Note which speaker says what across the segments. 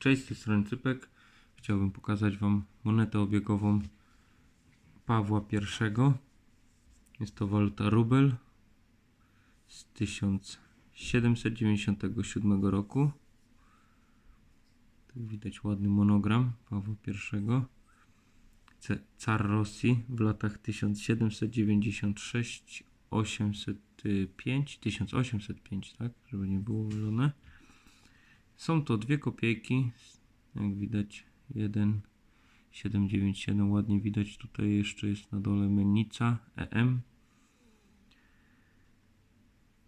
Speaker 1: Cześć, z tej strony Cypek. Chciałbym pokazać Wam monetę obiegową Pawła I. Jest to waluta rubel z 1797 roku. Tu widać ładny monogram Pawła I. Car Rosji w latach 1796 805 1805, tak, żeby nie było mylone. Są to dwie kopiejki, jak widać 1,797 ładnie widać, tutaj jeszcze jest na dole mennica EM.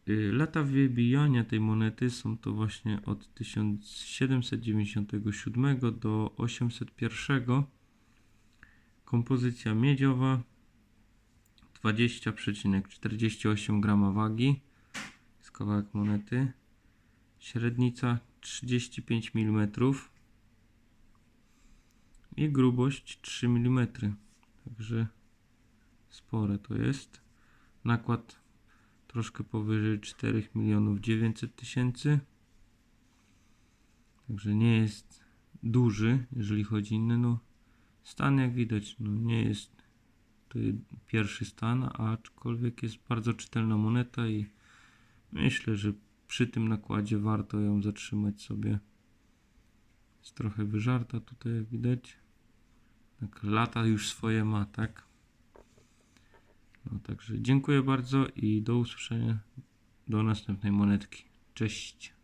Speaker 1: Y, Lata wybijania tej monety są to właśnie od 1797 do 801. Kompozycja miedziowa 20,48 grama wagi. Jest kawałek monety. Średnica 35 mm i grubość 3 mm. Także spore to jest. Nakład troszkę powyżej 4 milionów 900 tysięcy. Także nie jest duży, jeżeli chodzi inny. No, stan jak widać, no nie jest to pierwszy stan, aczkolwiek jest bardzo czytelna moneta i myślę, że przy tym nakładzie warto ją zatrzymać sobie. Jest trochę wyżarta tutaj, jak widać. Tak, lata już swoje ma, tak? No także dziękuję bardzo i do usłyszenia do następnej monetki. Cześć.